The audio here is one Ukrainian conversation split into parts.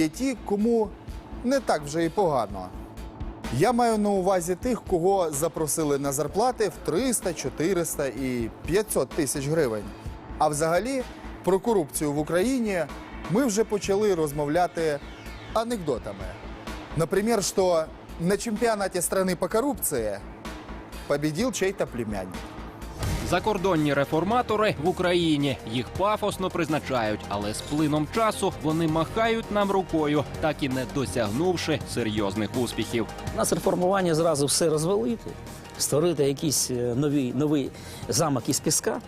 Є ті, кому не так вже і погано. Я маю на увазі тих, кого запросили на зарплати в 300, 400 і 500 тисяч гривень. А взагалі про корупцію в Україні ми вже почали розмовляти анекдотами. Например, что на чемпионате страны по коррупции победил чей-то племянник. Закордонні реформатори в Україні їх пафосно призначають, але з плином часу вони махають нам рукою, так і не досягнувши серйозних успіхів. У нас реформування зразу все розвалити, створити якийсь е, новий, новий замок із піска,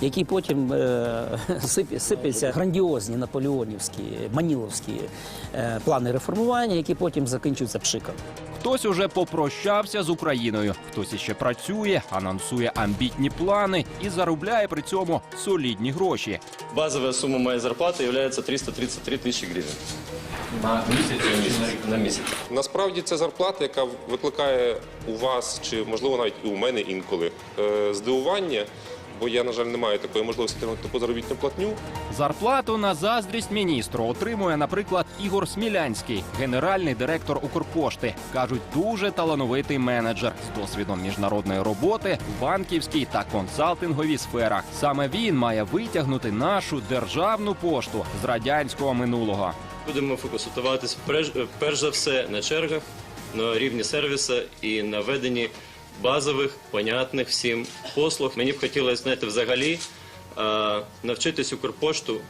який потім е, сип- сипляться грандіозні наполеонівські, маніловські е, плани реформування, які потім закінчуються пшиком. Хтось уже попрощався з Україною, хтось іще працює, анонсує амбітні плани і заробляє при цьому солідні гроші. Базовая сумма моей зарплаты является 333 тысячи гривен. На месяц? На месяц. Насправді це зарплата, яка викликає у вас, чи можливо навіть і у мене інколи е, здивування, бо я, на жаль, не маю такої можливості отримати таку заробітну платню. Зарплату на заздрість міністру отримує, наприклад, Ігор Смілянський, генеральний директор Укрпошти. кажуть, дуже талановитий менеджер з досвідом міжнародної роботи в банківській та консалтинговій сферах. Саме він має витягнути нашу державну пошту з радянського минулого. Будемо фокусуватись перш, перш за все на чергах, на рівні сервісу і на веденні базових, понятних всім послуг. Мені б хотілося, знаєте, взагалі е, навчитись Укрпошту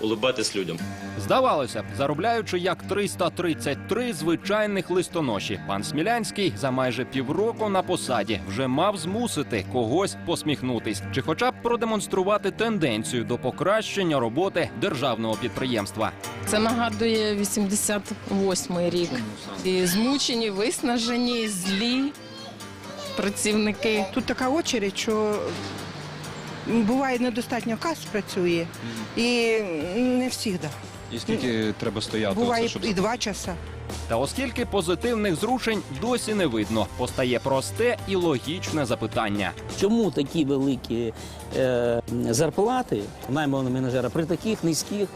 улибатись людям. Здавалося б, заробляючи як 333 звичайних листоноші, пан Смілянський за майже півроку на посаді вже мав змусити когось посміхнутись, чи хоча б продемонструвати тенденцію до покращення роботи державного підприємства. Це нагадує 88-й рік. І змучені, виснажені, злі працівники. Тут така очередь, що буває недостатньо кас працює, і не завжди. І скільки треба стояти? Буває оце, щоб... і два часа. Та оскільки позитивних зрушень досі не видно, постає просте і логічне запитання. Чому такі великі е, зарплати найманого менеджера при таких низьких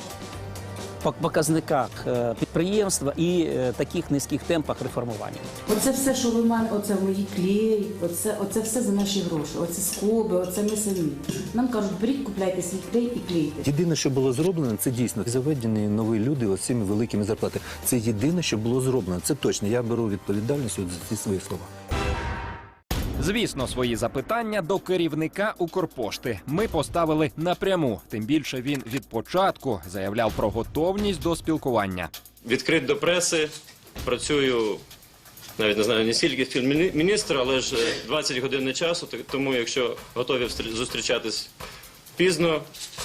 показниках е, підприємства і е, таких низьких темпах реформування? Оце все, що ви мене, оце мої клей, оце, оце все за наші гроші. Оце скоби, оце ми самі. Нам кажуть, беріть, купляйте свій клей і клейте. Єдине, що було зроблено, це дійсно заведені нові люди з цими великими зарплатами. Це єдине, що було зроблено. Це точно. Я беру відповідальність за ці свої слова. Звісно, свої запитання до керівника Укрпошти ми поставили напряму. Тим більше він від початку заявляв про готовність до спілкування. Відкрит до преси, працюю. Навіть не знаю не стільки міністр, але ж е, 20 годин не часу. Тому, якщо готові зустрічатись пізно,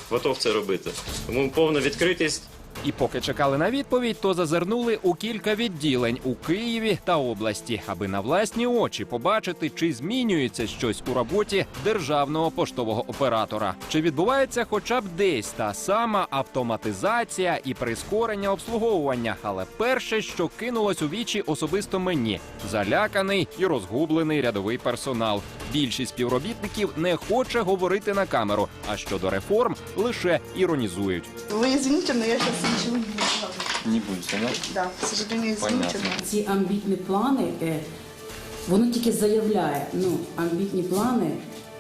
готов це робити. Тому повна відкритість. І поки чекали на відповідь, то зазирнули у кілька відділень у Києві та області, аби на власні очі побачити, чи змінюється щось у роботі державного поштового оператора, чи відбувається хоча б десь та сама автоматизація і прискорення обслуговування. Але перше, що кинулось у вічі особисто мені, заляканий і розгублений рядовий персонал. Більшість співробітників не хоче говорити на камеру, а щодо реформ лише іронізують. Ви извините, але я зараз нічого не буде. Не будете, да? Да, к сожалению, Понятно. Ці амбітні плани, е, воно тільки заявляє, ну, амбітні плани,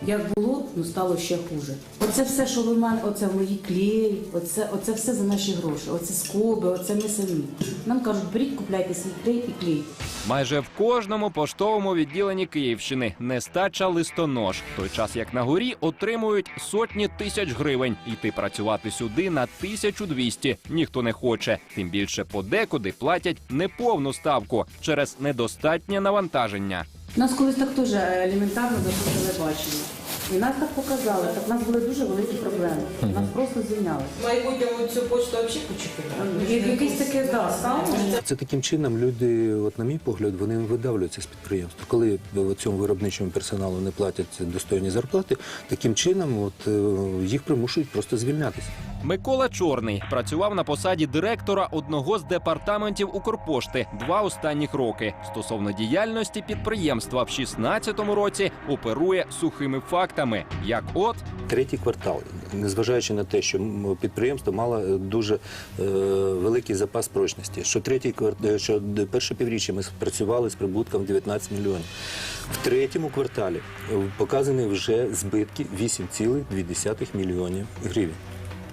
як було, ну стало ще хуже. Оце все, що ви мене, оце мої клей, оце, оце все за наші гроші, оце скоби, оце ми самі. Нам кажуть, беріть, купляйте свій клей і клейте. Майже в кожному поштовому відділенні Київщини нестача листонож, той час як на горі отримують сотні тисяч гривень. Йти працювати сюди на 1200 ніхто не хоче. Тим більше подекуди платять неповну ставку через недостатнє навантаження. Нас колись так теж елементарно за телебачення. І нас так показали, так в нас були дуже великі проблеми. Нас просто звільняли. Майбутньому цю почту взагалі почепили. Якийсь таке да, стало. Це таким чином люди, от на мій погляд, вони видавлюються з підприємства. Коли цьому виробничому персоналу не платять достойні зарплати, таким чином от, е, їх примушують просто звільнятися. Микола Чорний працював на посаді директора одного з департаментів Укрпошти два останніх роки. Стосовно діяльності підприємства в 16-му році оперує сухими фактами. Фактами, як от Третій квартал, незважаючи на те, що підприємство мало е, дуже е, великий запас прочності. Що третій квартал, що перше півріччя ми працювали з прибутком 19 мільйонів. В третьому кварталі е, показані вже збитки 8,2 мільйонів гривень.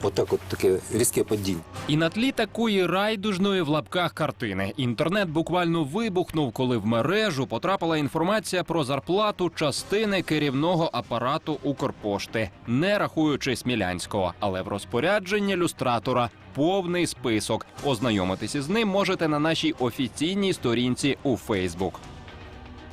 Отак, от таке різке падіння. І на тлі такої райдужної в лапках картини інтернет буквально вибухнув, коли в мережу потрапила інформація про зарплату частини керівного апарату Укрпошти, не рахуючи Смілянського, але в розпорядженні люстратора повний список. Ознайомитись із ним можете на нашій офіційній сторінці у Фейсбук.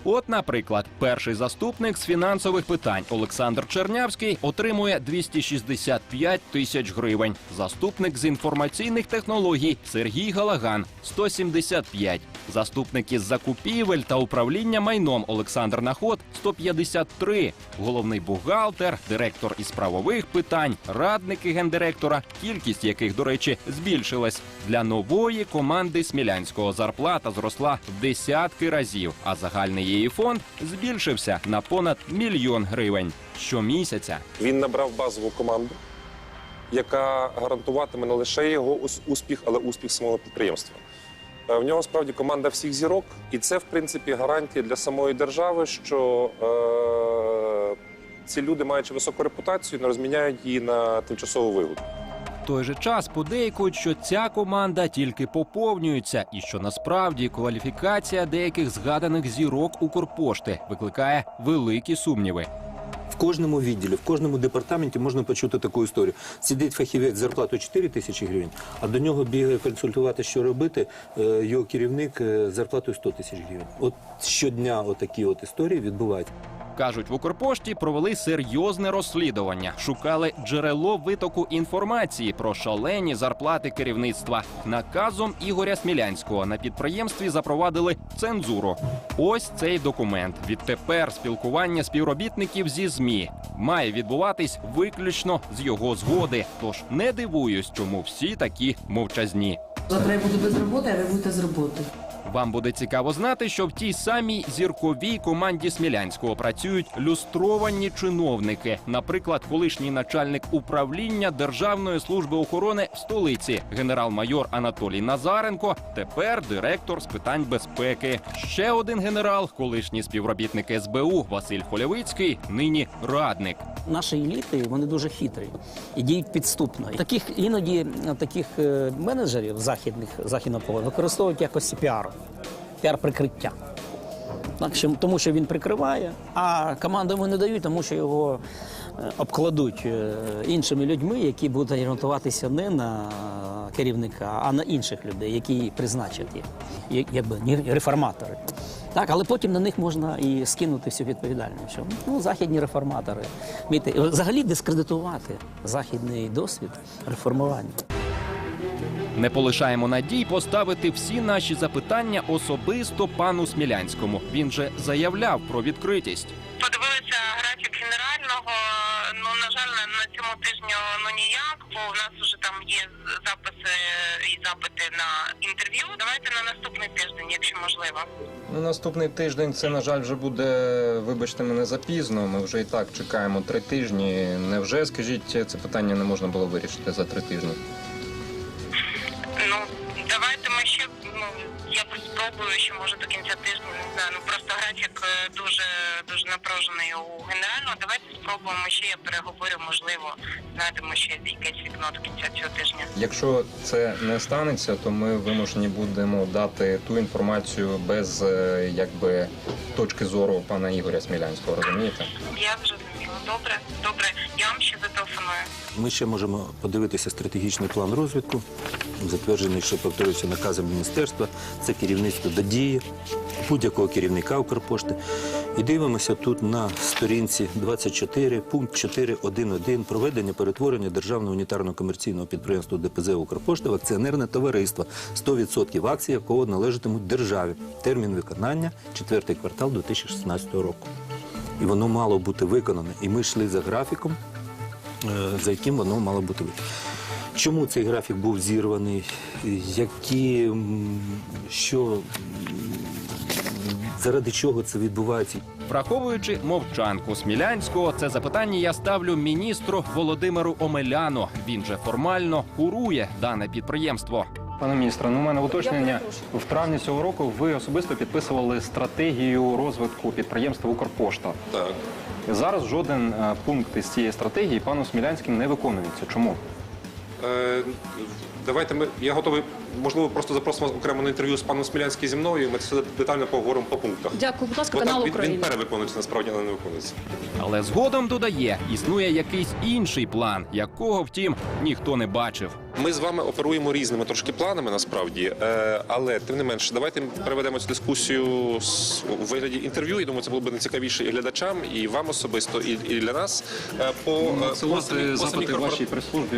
От, наприклад, перший заступник з фінансових питань Олександр Чернявський отримує 265 тисяч гривень. Заступник з інформаційних технологій Сергій Галаган 175. Заступник із закупівель та управління майном Олександр Наход 153. Головний бухгалтер, директор із правових питань, радники гендиректора, кількість яких, до речі, збільшилась. Для нової команди Смілянського зарплата зросла в десятки разів, а загальний її фонд збільшився на понад мільйон гривень щомісяця. Він набрав базову команду, яка гарантуватиме не лише його успіх, але успіх самого підприємства. Е, В нього справді команда всіх зірок, і це, в принципі, гарантія для самої держави, що е, ці люди, маючи високу репутацію, не розміняють її на тимчасову вигоду. Той же час подейкують, що ця команда тільки поповнюється, і що насправді кваліфікація деяких згаданих зірок Укрпошти викликає великі сумніви. В кожному відділі, в кожному департаменті можна почути таку історію. Сидить фахівець з зарплатою 4 тисячі гривень, а до нього бігає консультувати, що робити. е, Його керівник е, зарплатою 100 тисяч гривень. От щодня отакі от історії відбуваються. Кажуть, в Укрпошті провели серйозне розслідування, шукали джерело витоку інформації про шалені зарплати керівництва. Наказом Ігоря Смілянського на підприємстві запровадили цензуру. Ось цей документ. Відтепер спілкування співробітників зі змі має відбуватись виключно з його згоди. Тож не дивуюсь, чому всі такі мовчазні. Завтра я буду без роботи, а ви будете з роботи. Вам буде цікаво знати, що в тій самій зірковій команді Смілянського працюють люстровані чиновники. Наприклад, колишній начальник управління Державної служби охорони в столиці, генерал-майор Анатолій Назаренко, тепер директор з питань безпеки. Ще один генерал, колишній співробітник СБУ Василь Холявицький, нині радник. Наші еліти вони дуже хитрі і діють підступно. Таких іноді таких е, менеджерів західних західного поля використовують якось піару, піар прикриття. Так, що, тому що він прикриває, а команду йому не дають, тому що його е, обкладуть е, іншими людьми, які будуть орієнтуватися не на керівника, а на інших людей, які призначать їх, якби реформатори. Так, але потім на них можна і скинути всю відповідальність. Що ну, західні реформатори. Взагалі дискредитувати західний досвід реформування. Не полишаємо надій поставити всі наші запитання особисто пану Смілянському. Він же заявляв про відкритість. Подивилися графік генерального. Ну на жаль, на, цьому тижні ну ніяк, бо в нас вже там є записи і запити на інтерв'ю. Давайте на наступний тиждень, якщо можливо. Ну, наступний тиждень це, на жаль, вже буде, вибачте мене, запізно. Ми вже і так чекаємо три тижні. Невже, скажіть, це питання не можна було вирішити за три тижні? Ну давайте ми ще ну я спробую, що може до кінця тижня не знаю. Ну просто графік е, дуже дуже напружений у генерального. Давайте спробуємо ще я переговорю. Можливо, знайдемо ще якесь вікно до кінця цього тижня. Якщо це не станеться, то ми вимушені будемо дати ту інформацію без е, якби точки зору пана Ігоря Смілянського. Розумієте? Я зрозуміла. Добре, добре. Я вам ще зателефоную. Ми ще можемо подивитися стратегічний план розвитку, затверджений, що повторюється наказом міністерства. Це керівництво до дії будь-якого керівника Укрпошти. І дивимося тут на сторінці 24, пункт 4.1.1 проведення перетворення державного унітарного комерційного підприємства ДПЗ Укрпошта в акціонерне товариство 100% акцій, якого належатимуть державі. Термін виконання четвертий квартал 2016 року. І воно мало бути виконане. І ми йшли за графіком е, за яким воно мало бути. Чому цей графік був зірваний? Які що заради чого це відбувається. Враховуючи мовчанку Смілянського, це запитання я ставлю міністру Володимиру Омеляну. Він же формально курує дане підприємство. Пане міністре, ну у мене уточнення. В травні цього року ви особисто підписували стратегію розвитку підприємства Укрпошта. Так. Зараз жоден е, пункт із цієї стратегії паном Смілянським не виконується. Чому? Е, давайте ми. Я готовий, можливо, просто запросимо окремо на інтерв'ю з паном Смілянським зі мною. і Ми це детально поговоримо по пунктах. Дякую, будь ласка, Бо так, канал він, він перевиконується насправді, але не виконується. Але згодом додає, існує якийсь інший план, якого, втім, ніхто не бачив. Ми з вами оперуємо різними трошки планами насправді, е, але тим не менше, давайте переведемо цю дискусію з- у вигляді інтерв'ю. Я думаю, це було б найцікавіше і глядачам, і вам особисто, і, і для нас. Е, По, е, по самій запити вашій прес-службі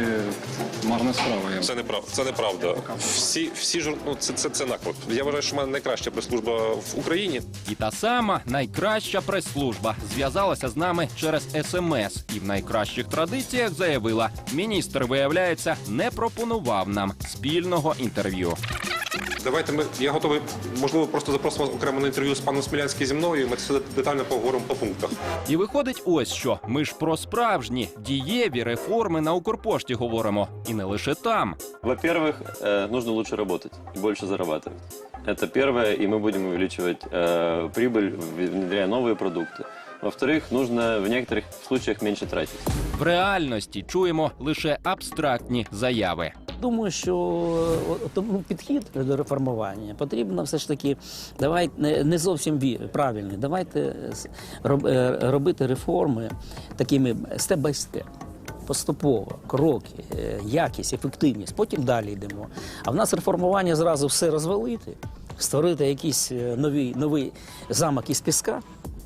марна справа. Я Це неправда. Це неправда. Всі, всі жур... ну, це, це, це наклад. Я вважаю, що в мене найкраща прес-служба в Україні. І та сама найкраща прес-служба зв'язалася з нами через смс і в найкращих традиціях заявила: міністр, виявляється, не пропонував нам спільного інтерв'ю. Давайте ми. Я готовий, можливо, просто запросимо вас окремо на інтерв'ю з паном Смілянським зі мною. і Ми це все детально поговоримо по пунктах. І виходить, ось що ми ж про справжні дієві реформи на Укрпошті говоримо, і не лише там. Во-первых, э, нужно лучше работать и больше зарабатывать. Это первое, и мы будем увеличивать э, прибыль, внедряя новые продукты. Во-вторых, нужно в некоторых случаях меньше тратить. В реальності чуємо лише абстрактні заяви. Думаю, що тому підхід до реформування потрібно все ж таки давай не, зовсім правильний. Давайте е, робити реформи такими степ бай степ. Поступово, кроки, е, якість, ефективність. Потім далі йдемо. А в нас реформування зразу все розвалити, створити якийсь е, новий, новий замок із піска,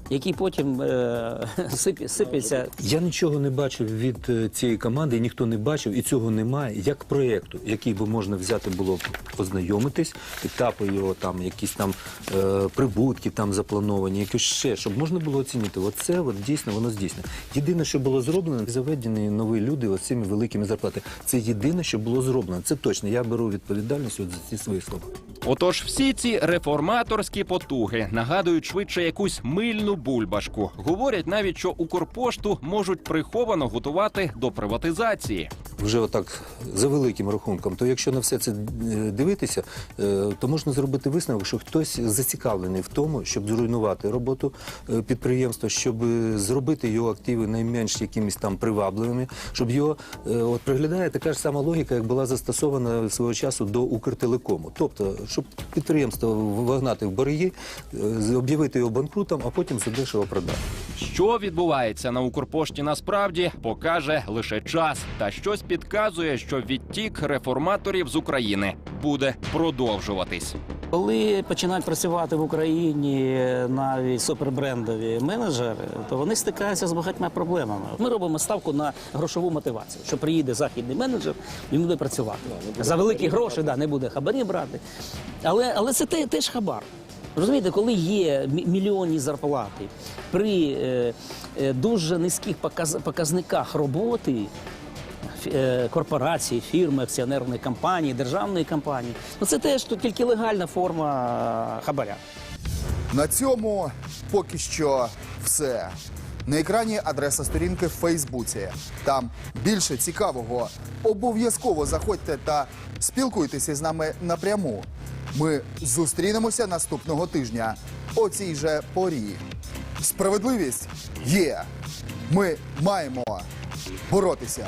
який потім е, сипеться. Я нічого не бачив від е, цієї команди, ніхто не бачив, і цього немає, як проєкту, який би можна взяти було познайомитись, етапи його там, якісь там е, прибутки там заплановані, якось ще, щоб можна було оцінити. Оце от дійсно воно здійснено. Єдине, що було зроблено, заведені нові люди з цими великими зарплатами. Це єдине, що було зроблено. Це точно. Я беру відповідальність от за ці свої слова. Отож, всі ці реформаторські потуги нагадують швидше якусь мильну бульбашку. Говорять навіть, що Укрпошту можуть приховано готувати до приватизації. вже отак за великим рахунком, то якщо на все це е, дивитися, е, то можна зробити висновок, що хтось зацікавлений в тому, щоб зруйнувати роботу е, підприємства, щоб е, зробити його активи найменш якимись там привабливими, щоб його от приглядає така ж сама логіка, як була застосована свого часу до Укртелекому. Тобто, щоб підприємство вогнати в борги, об'явити його банкрутом, а потім задешево продати. Що відбувається на Укрпошті насправді покаже лише час, та щось підказує, що відтік реформаторів з України буде продовжуватись. Коли починають працювати в Україні навіть супербрендові менеджери, то вони стикаються з багатьма проблемами. Ми робимо ставку на грошову мотивацію, що приїде західний менеджер, він буде працювати за великі гроші, да, не буде хабарі брати. Але, але це теж хабар. Розумієте, коли є мі- мільйонні зарплати при е, е, дуже низьких показ- показниках роботи, е, корпорації, фірми, акціонерної компанії, державної компанії. Ну це теж тільки легальна форма е, хабаря. На цьому поки що все. На екрані адреса сторінки в Фейсбуці. Там більше цікавого. Обов'язково заходьте та спілкуйтеся з нами напряму. Ми зустрінемося наступного тижня о цій же порі. Справедливість є. Ми маємо боротися.